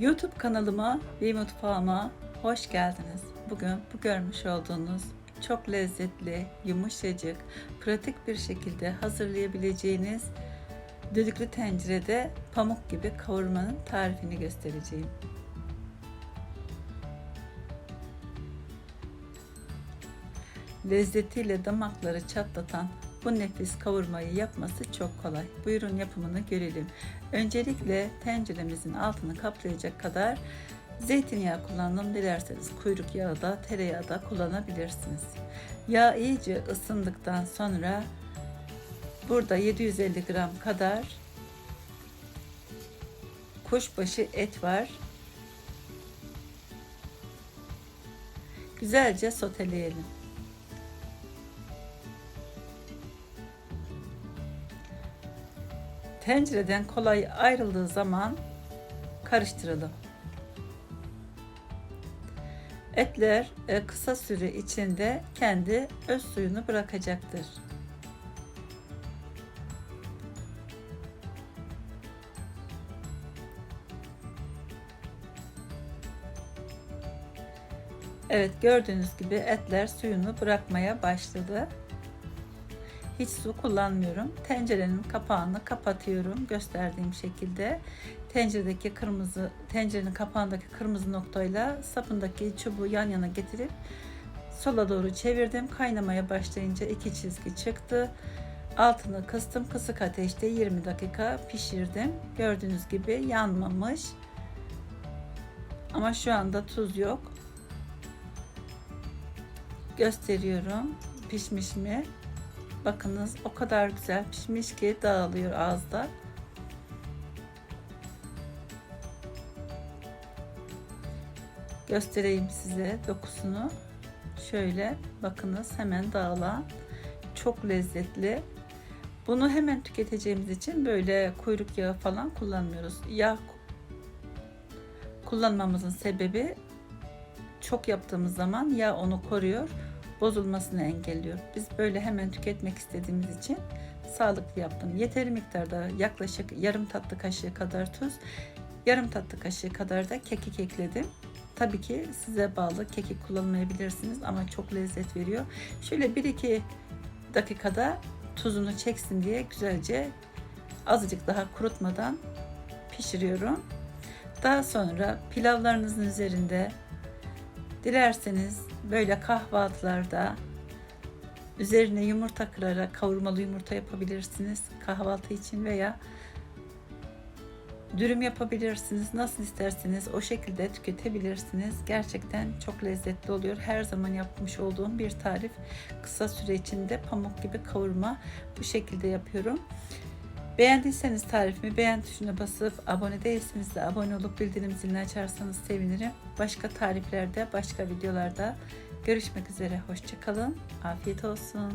YouTube kanalıma ve mutfağıma hoş geldiniz. Bugün bu görmüş olduğunuz çok lezzetli, yumuşacık, pratik bir şekilde hazırlayabileceğiniz düdüklü tencerede pamuk gibi kavurmanın tarifini göstereceğim. Lezzetiyle damakları çatlatan bu nefis kavurmayı yapması çok kolay. Buyurun yapımını görelim. Öncelikle tenceremizin altını kaplayacak kadar zeytinyağı kullandım. Dilerseniz kuyruk yağı da tereyağı da kullanabilirsiniz. Yağ iyice ısındıktan sonra burada 750 gram kadar kuşbaşı et var. Güzelce soteleyelim. Tencereden kolay ayrıldığı zaman karıştıralım. Etler e, kısa süre içinde kendi öz suyunu bırakacaktır. Evet gördüğünüz gibi etler suyunu bırakmaya başladı. Hiç su kullanmıyorum. Tencerenin kapağını kapatıyorum gösterdiğim şekilde. Tenceredeki kırmızı, tencerenin kapağındaki kırmızı noktayla sapındaki çubuğu yan yana getirip sola doğru çevirdim. Kaynamaya başlayınca iki çizgi çıktı. Altını kıstım. Kısık ateşte 20 dakika pişirdim. Gördüğünüz gibi yanmamış. Ama şu anda tuz yok. Gösteriyorum. Pişmiş mi? Bakınız o kadar güzel pişmiş ki dağılıyor ağızda. Göstereyim size dokusunu. Şöyle bakınız hemen dağılan. Çok lezzetli. Bunu hemen tüketeceğimiz için böyle kuyruk yağı falan kullanmıyoruz. Yağ kullanmamızın sebebi çok yaptığımız zaman yağ onu koruyor bozulmasını engelliyor. Biz böyle hemen tüketmek istediğimiz için sağlıklı yaptım. Yeteri miktarda yaklaşık yarım tatlı kaşığı kadar tuz, yarım tatlı kaşığı kadar da kekik ekledim. Tabii ki size bağlı kekik kullanmayabilirsiniz ama çok lezzet veriyor. Şöyle 1-2 dakikada tuzunu çeksin diye güzelce azıcık daha kurutmadan pişiriyorum. Daha sonra pilavlarınızın üzerinde dilerseniz böyle kahvaltılarda üzerine yumurta kırarak kavurmalı yumurta yapabilirsiniz kahvaltı için veya dürüm yapabilirsiniz. Nasıl isterseniz o şekilde tüketebilirsiniz. Gerçekten çok lezzetli oluyor. Her zaman yapmış olduğum bir tarif. Kısa süre içinde pamuk gibi kavurma bu şekilde yapıyorum. Beğendiyseniz tarifimi beğen tuşuna basıp abone değilseniz de abone olup bildirim zilini açarsanız sevinirim. Başka tariflerde, başka videolarda görüşmek üzere. Hoşçakalın. Afiyet olsun.